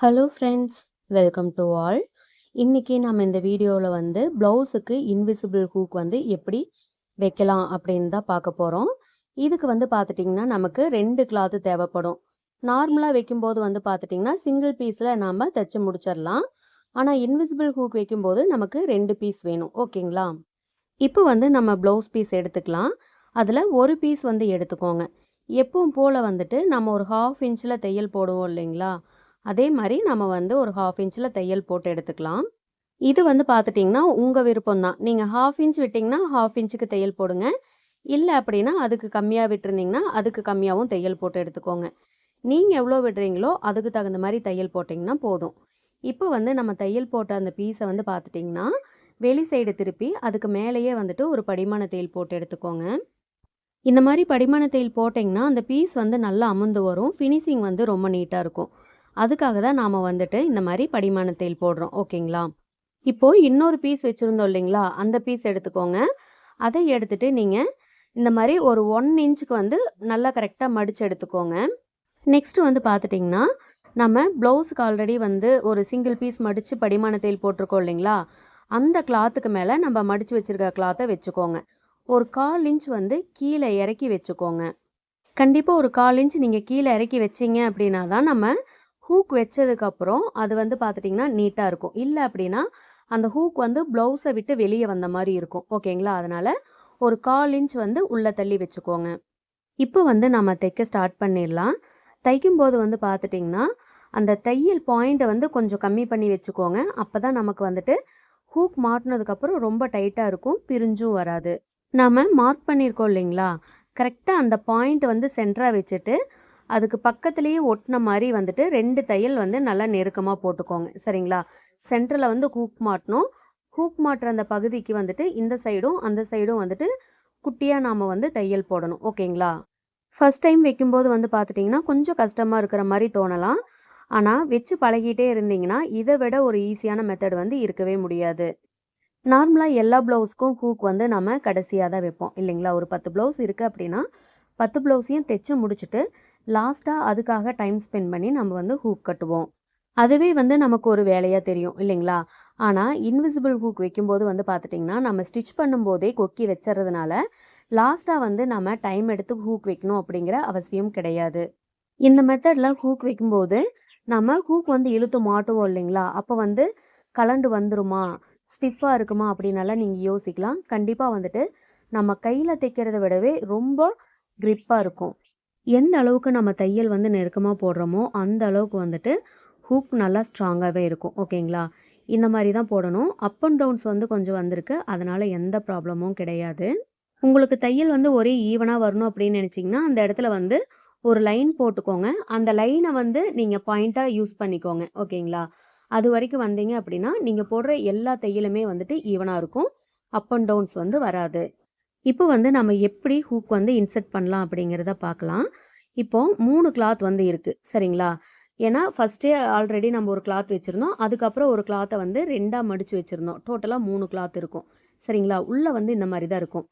Hello friends welcome to all இன்றைக்கி நம்ம இந்த வீடியோவில் வந்து ப்ளவுஸுக்கு இன்விசிபிள் ஹூக் வந்து எப்படி வைக்கலாம் அப்படின்னு தான் பார்க்க போகிறோம் இதுக்கு வந்து பார்த்துட்டிங்கன்னா நமக்கு ரெண்டு கிளாத்து தேவைப்படும். நார்மலாக வைக்கும்போது வந்து பார்த்துட்டிங்கன்னா சிங்கிள் பீஸில் நாம் தைச்சு முடிச்சிடலாம். ஆனால் இன்விசிபிள் ஹூக் வைக்கும்போது நமக்கு ரெண்டு பீஸ் வேணும். ஓகேங்களா? இப்போ வந்து நம்ம ப்ளவுஸ் பீஸ் எடுத்துக்கலாம். அதில் ஒரு பீஸ் வந்து எடுத்துக்கோங்க. எப்பவும் போல் வந்துட்டு நம்ம ஒரு ஹாஃப் இன்ச்சில் தையல் போடுவோம் இல்லைங்களா? அதே மாதிரி நம்ம வந்து ஒரு ஹாஃப் இன்ச்சில் தையல் போட்டு எடுத்துக்கலாம். இது வந்து பார்த்துட்டிங்கன்னா உங்கள் விருப்பம் தான் நீங்கள் ஹாஃப் இன்ச் விட்டிங்கன்னா ஹாஃப் இன்ச்சுக்கு தையல் போடுங்க. இல்லை அப்படின்னா அதுக்கு கம்மியாக விட்டுருந்தீங்கன்னா அதுக்கு கம்மியாகவும் தையல் போட்டு எடுத்துக்கோங்க. நீங்கள் எவ்வளோ விடுறீங்களோ அதுக்கு தகுந்த மாதிரி தையல் போட்டிங்கன்னா போதும். இப்போ வந்து நம்ம தையல் போட்ட அந்த பீஸை வந்து பார்த்துட்டிங்கன்னா வெளி சைடு திருப்பி அதுக்கு மேலேயே வந்துட்டு ஒரு படிமான தையல் போட்டு எடுத்துக்கோங்க. இந்த மாதிரி படிமான தையல் போட்டிங்கன்னா அந்த பீஸ் வந்து நல்லா அமுந்து வரும். ஃபினிஷிங் வந்து ரொம்ப நீட்டாக இருக்கும். அதுக்காக தான் நாம் வந்துட்டு இந்த மாதிரி படிமான தேல் போடுறோம் ஓகேங்களா? இப்போது இன்னொரு பீஸ் வச்சுருந்தோம் இல்லைங்களா? அந்த பீஸ் எடுத்துக்கோங்க. அதை எடுத்துகிட்டு நீங்கள் இந்த மாதிரி ஒரு ஒன் இன்ச்சுக்கு வந்து நல்லா கரெக்டாக மடித்து எடுத்துக்கோங்க. நெக்ஸ்ட்டு வந்து பார்த்துட்டிங்கன்னா நம்ம ப்ளவுஸுக்கு ஆல்ரெடி வந்து ஒரு சிங்கிள் பீஸ் மடித்து படிமான தேல் போட்டிருக்கோம் இல்லைங்களா? அந்த கிளாத்துக்கு மேலே நம்ம மடித்து வச்சுருக்க கிளாத்தை வச்சுக்கோங்க. ஒரு கால் இன்ச் வந்து கீழே இறக்கி வச்சுக்கோங்க. கண்டிப்பாக ஒரு கால் இன்ச் நீங்கள் கீழே இறக்கி வச்சிங்க அப்படின்னா தான் நம்ம ஹூக் வச்சதுக்கப்புறம் அது வந்து பார்த்துட்டிங்கன்னா நீட்டாக இருக்கும். இல்லை அப்படின்னா அந்த ஹூக் வந்து ப்ளவுஸை விட்டு வெளியே வந்த மாதிரி இருக்கும். ஓகேங்களா? அதனால் ஒரு கால் இன்ச் வந்து உள்ளே தள்ளி வச்சுக்கோங்க. இப்போ வந்து நம்ம தைக்க ஸ்டார்ட் பண்ணிடலாம். தைக்கும்போது வந்து பார்த்துட்டிங்கன்னா அந்த தையல் பாயிண்ட்டை வந்து கொஞ்சம் கம்மி பண்ணி வச்சுக்கோங்க. அப்போ தான் நமக்கு வந்துட்டு ஹூக் மாட்டினதுக்கப்புறம் ரொம்ப டைட்டாக இருக்கும். பிரிஞ்சும் வராது. நாம் மார்க் பண்ணியிருக்கோம் இல்லைங்களா? கரெக்டாக அந்த பாயிண்ட் வந்து சென்டராக வச்சுட்டு அதுக்கு பக்கத்துலேயே ஒட்டின மாதிரி வந்துட்டு ரெண்டு தையல் வந்து நல்லா நெருக்கமாக போட்டுக்கோங்க. சரிங்களா? சென்டரில் வந்து ஹூக் மாட்டணும். ஹூக் மாட்டுற அந்த பகுதிக்கு வந்துட்டு இந்த சைடும் அந்த சைடும் வந்துட்டு குட்டியாக நாம் வந்து தையல் போடணும். ஓகேங்களா? ஃபஸ்ட் டைம் வைக்கும்போது வந்து பார்த்துட்டிங்கன்னா கொஞ்சம் கஷ்டமாக இருக்கிற மாதிரி தோணலாம். ஆனால் வச்சு பழகிட்டே இருந்தீங்கன்னா இதை விட ஒரு ஈஸியான மெத்தட் வந்து இருக்கவே முடியாது. நார்மலாக எல்லா ப்ளவுஸ்க்கும் ஹூக் வந்து நம்ம கடைசியாக தான் வைப்போம். இல்லைங்களா? ஒரு பத்து ப்ளவுஸ் இருக்குது அப்படின்னா பத்து ப்ளவுஸையும் தைச்சு முடிச்சுட்டு லாஸ்ட்டாக அதுக்காக டைம் ஸ்பெண்ட் பண்ணி நம்ம வந்து ஹூக் கட்டுவோம். அதுவே வந்து நமக்கு ஒரு வேலையாக தெரியும் இல்லைங்களா? ஆனால் இன்விசிபிள் ஹூக் வைக்கும்போது வந்து பார்த்துட்டிங்கன்னா நம்ம ஸ்டிச் பண்ணும்போதே கொக்கி வச்சுறதுனால லாஸ்ட்டாக வந்து நம்ம டைம் எடுத்து ஹூக் வைக்கணும் அப்படிங்கிற அவசியம் கிடையாது. இந்த மெத்தடில் ஹூக் வைக்கும்போது நம்ம ஹூக் வந்து இழுத்து மாட்டுவோம் இல்லைங்களா? அப்போ வந்து கலண்டு வந்துருமா? ஸ்டிஃபாக இருக்குமா? அப்படின்னால நீங்கள் யோசிக்கலாம். கண்டிப்பாக வந்துட்டு நம்ம கையில் தைக்கிறத விடவே ரொம்ப க்ரிப்பாக இருக்கும். எந்த அளவுக்கு நம்ம தையல் வந்து நெருக்கமாக போடுறோமோ அந்த அளவுக்கு வந்துட்டு ஹூக் நல்லா ஸ்ட்ராங்காகவே இருக்கும். ஓகேங்களா இந்த மாதிரி தான் போடணும். அப் அண்ட் டவுன்ஸ் வந்து கொஞ்சம் வந்திருக்கு. அதனால் எந்த ப்ராப்ளமும் கிடையாது. உங்களுக்கு தையல் வந்து ஒரே ஈவனாக வரணும் அப்படின்னு நினச்சிங்கன்னா அந்த இடத்துல வந்து ஒரு லைன் போட்டுக்கோங்க. அந்த லைனை வந்து நீங்கள் பாயிண்ட்டாக யூஸ் பண்ணிக்கோங்க. ஓகேங்களா அது வரைக்கும் வந்தீங்க அப்படின்னா நீங்கள் போடுற எல்லா தையலுமே வந்துட்டு ஈவனாக இருக்கும். அப் அண்ட் டவுன்ஸ் வந்து வராது. இப்போ வந்து நம்ம எப்படி ஹூக் வந்து இன்செர்ட் பண்ணலாம் அப்படிங்கிறத பார்க்கலாம். இப்போ மூணு கிளாத் வந்து இருக்குது சரிங்களா? ஏன்னா ஃபஸ்ட்டே ஆல்ரெடி நம்ம ஒரு கிளாத் வச்சுருந்தோம். அதுக்கப்புறம் ஒரு கிளாத்தை வந்து ரெண்டாக மடித்து வச்சுருந்தோம். டோட்டலாக மூணு கிளாத் இருக்கும் சரிங்களா? உள்ளே வந்து இந்த மாதிரி தான் இருக்கும்.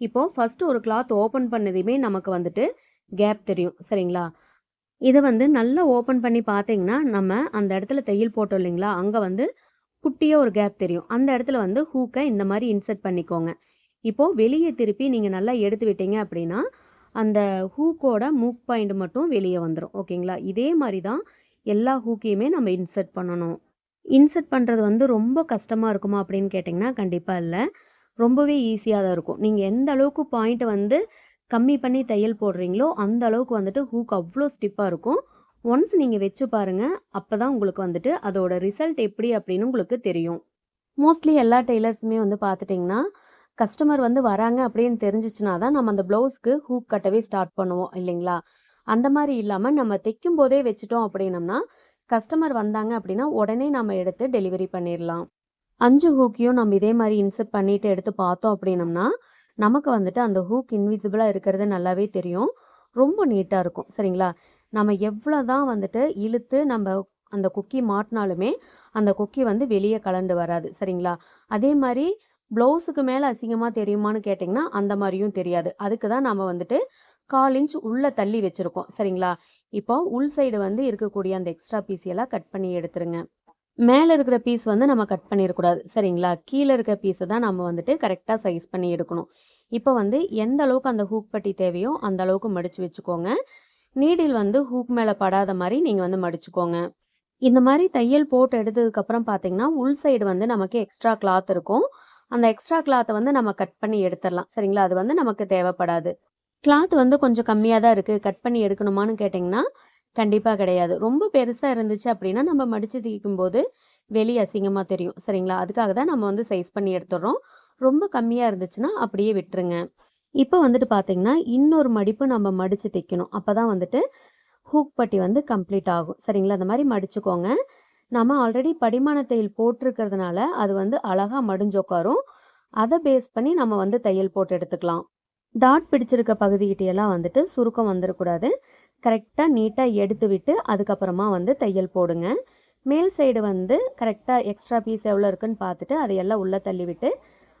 இப்போது ஃபஸ்ட்டு ஒரு கிளாத் ஓப்பன் பண்ணதையுமே நமக்கு வந்துட்டு கேப் தெரியும் சரிங்களா? இதை வந்து நல்லா ஓப்பன் பண்ணி பார்த்தீங்கன்னா நம்ம அந்த இடத்துல தையல் போட்டோம் இல்லைங்களா? அங்கே வந்து குட்டியாக ஒரு கேப் தெரியும். அந்த இடத்துல வந்து ஹூக்கை இந்த மாதிரி இன்செர்ட் பண்ணிக்கோங்க. இப்போது வெளியே திருப்பி நீங்கள் நல்லா எடுத்து விட்டீங்க அப்படின்னா அந்த ஹூக்கோட மூக் பாயிண்ட் மட்டும் வெளியே வந்துடும் ஓகேங்களா? இதே மாதிரி தான் எல்லா ஹூக்கையுமே நம்ம இன்சர்ட் பண்ணணும். இன்சர்ட் பண்ணுறது வந்து ரொம்ப கஷ்டமாக இருக்குமா அப்படின்னு கேட்டிங்கன்னா கண்டிப்பாக இல்லை. ரொம்பவே ஈஸியாக தான் இருக்கும். நீங்கள் எந்த அளவுக்கு பாயிண்ட்டை வந்து கம்மி பண்ணி தையல் போடுறீங்களோ அந்த அளவுக்கு வந்துட்டு ஹூக் அவ்வளோ ஸ்டிப்பாக இருக்கும். ஒன்ஸ் நீங்கள் வச்சு பாருங்கள் அப்போ தான் உங்களுக்கு வந்துட்டு அதோட ரிசல்ட் எப்படி அப்படின்னு உங்களுக்கு தெரியும். மோஸ்ட்லி எல்லா டெய்லர்ஸுமே வந்து பார்த்துட்டிங்கன்னா கஸ்டமர் வந்து வராங்க அப்படின்னு தெரிஞ்சிச்சுனா தான் நம்ம அந்த ப்ளவுஸ்க்கு ஹூக் கட்டவே ஸ்டார்ட் பண்ணுவோம் இல்லைங்களா? அந்த மாதிரி இல்லாமல் நம்ம தைக்கும் போதே வச்சுட்டோம் அப்படின்னம்னா கஸ்டமர் வந்தாங்க அப்படின்னா உடனே நம்ம எடுத்து டெலிவரி பண்ணிடலாம் அஞ்சு ஹூக்கையும் நம்ம இதே மாதிரி இன்சர்ட் பண்ணிட்டு எடுத்து பார்த்தோம் அப்படின்னம்னா நமக்கு வந்துட்டு அந்த ஹூக் இன்விசிபிளாக இருக்கிறது நல்லாவே தெரியும். ரொம்ப நீட்டாக இருக்கும் சரிங்களா? நம்ம எவ்வளோ தான் வந்துட்டு இழுத்து நம்ம அந்த குக்கி மாட்டினாலுமே அந்த குக்கி வந்து வெளியே கலண்டு வராது சரிங்களா? அதே மாதிரி ப்ளவுஸுக்கு மேலே அசிங்கமாக தெரியுமான்னு கேட்டிங்கன்னா அந்த மாதிரியும் தெரியாது. அதுக்கு தான் நம்ம வந்துட்டு கால் இன்ச் உள்ளே தள்ளி வச்சுருக்கோம். சரிங்களா? இப்போ உள் சைடு வந்து இருக்கக்கூடிய அந்த எக்ஸ்ட்ரா பீஸ் எல்லாம் கட் பண்ணி எடுத்துருங்க. மேலே இருக்கிற பீஸ் வந்து நம்ம கட் பண்ணிடக்கூடாது. சரிங்களா? கீழே இருக்கிற பீஸை தான் நம்ம வந்துட்டு கரெக்டாக சைஸ் பண்ணி எடுக்கணும். இப்போ வந்து எந்த அளவுக்கு அந்த ஹூக் பட்டி தேவையோ அந்த அளவுக்கு மடித்து வச்சுக்கோங்க. நீடில் வந்து ஹூக் மேலே படாத மாதிரி நீங்கள் வந்து மடிச்சுக்கோங்க. இந்த மாதிரி தையல் போட்டு எடுத்ததுக்கப்புறம் பார்த்தீங்கன்னா உள் சைடு வந்து நமக்கு எக்ஸ்ட்ரா கிளாத் இருக்கும். அந்த எக்ஸ்ட்ரா கிளாத்தை வந்து நம்ம கட் பண்ணி எடுத்துடலாம். சரிங்களா? அது வந்து நமக்கு தேவைப்படாது. கிளாத் வந்து கொஞ்சம் கம்மியாக தான் இருக்குது கட் பண்ணி எடுக்கணுமான்னு கேட்டிங்கன்னா கண்டிப்பாக கிடையாது. ரொம்ப பெருசாக இருந்துச்சு அப்படின்னா நம்ம மடித்து தீக்கும் போது வெளி அசிங்கமாக தெரியும். சரிங்களா? அதுக்காக தான் நம்ம வந்து சைஸ் பண்ணி எடுத்துடுறோம். ரொம்ப கம்மியாக இருந்துச்சுன்னா அப்படியே விட்டுருங்க. இப்போ வந்துட்டு பார்த்தீங்கன்னா இன்னொரு மடிப்பு நம்ம மடித்து தைக்கணும். அப்போ தான் வந்துட்டு ஹூக் பட்டி வந்து கம்ப்ளீட் ஆகும். சரிங்களா? அந்த மாதிரி மடிச்சுக்கோங்க. நம்ம ஆல்ரெடி படிமான தையல் போட்டிருக்கிறதுனால அது வந்து அழகாக மடிஞ்சொக்காரும் அதை பேஸ் பண்ணி நம்ம வந்து தையல் போட்டு எடுத்துக்கலாம். டாட் பிடிச்சிருக்க பகுதிகிட்டையெல்லாம் வந்துட்டு சுருக்கம் வந்துடக்கூடாது. கரெக்டாக நீட்டாக எடுத்து விட்டு அதுக்கப்புறமா வந்து தையல் போடுங்க. மேல் சைடு வந்து கரெக்டாக எக்ஸ்ட்ரா பீஸ் எவ்வளோ இருக்குன்னு பார்த்துட்டு அதையெல்லாம் உள்ளே தள்ளிவிட்டு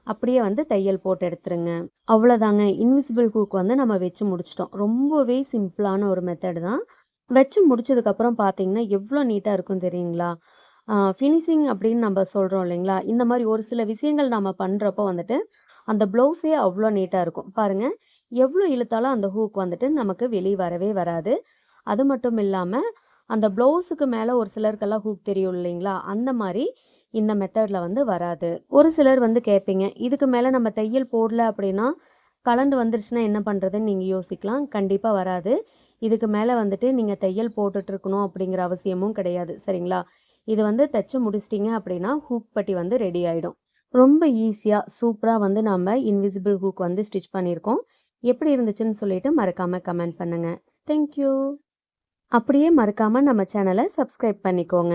அப்படியே வந்து தையல் போட்டு எடுத்துருங்க. அவ்வளோதாங்க. இன்விசிபிள் ஹூக் வந்து நம்ம வச்சு முடிச்சிட்டோம். ரொம்பவே சிம்பிளான ஒரு மெத்தடு தான். வச்சு முடிச்சதுக்கப்புறம் பார்த்தீங்கன்னா எவ்வளோ நீட்டாக இருக்கும் தெரியுங்களா? ஃபினிஷிங் அப்படின்னு நம்ம சொல்கிறோம் இல்லைங்களா? இந்த மாதிரி ஒரு சில விஷயங்கள் நம்ம பண்ணுறப்போ வந்துட்டு அந்த ப்ளவுஸே அவ்வளோ நீட்டாக இருக்கும். பாருங்கள் எவ்வளோ இழுத்தாலும் அந்த ஹூக் வந்துட்டு நமக்கு வெளியே வரவே வராது. அது மட்டும் இல்லாமல் அந்த ப்ளவுஸுக்கு மேலே ஒரு சிலருக்கெல்லாம் ஹூக் தெரியும் இல்லைங்களா? அந்த மாதிரி இந்த மெத்தடில் வந்து வராது. ஒரு சிலர் வந்து கேட்பீங்க இதுக்கு மேலே நம்ம தையல் போடல அப்படின்னா கலண்டு வந்துருச்சுன்னா என்ன பண்ணுறதுன்னு நீங்கள் யோசிக்கலாம். கண்டிப்பாக வராது. இதுக்கு மேலே வந்துட்டு நீங்கள் தையல் போட்டுட்ருக்கணும் அப்படிங்கிற அவசியமும் கிடையாது சரிங்களா? இது வந்து தைச்சு முடிச்சிட்டிங்க அப்படின்னா ஹூக் பட்டி வந்து ரெடி ஆகிடும் ரொம்ப ஈஸியாக சூப்பராக வந்து நம்ம இன்விசிபிள் ஹூக் வந்து ஸ்டிச் பண்ணியிருக்கோம். எப்படி இருந்துச்சுன்னு சொல்லிட்டு மறக்காமல் கமெண்ட் பண்ணுங்கள் தேங்க்யூ அப்படியே மறக்காமல் நம்ம சேனலை சப்ஸ்கிரைப் பண்ணிக்கோங்க.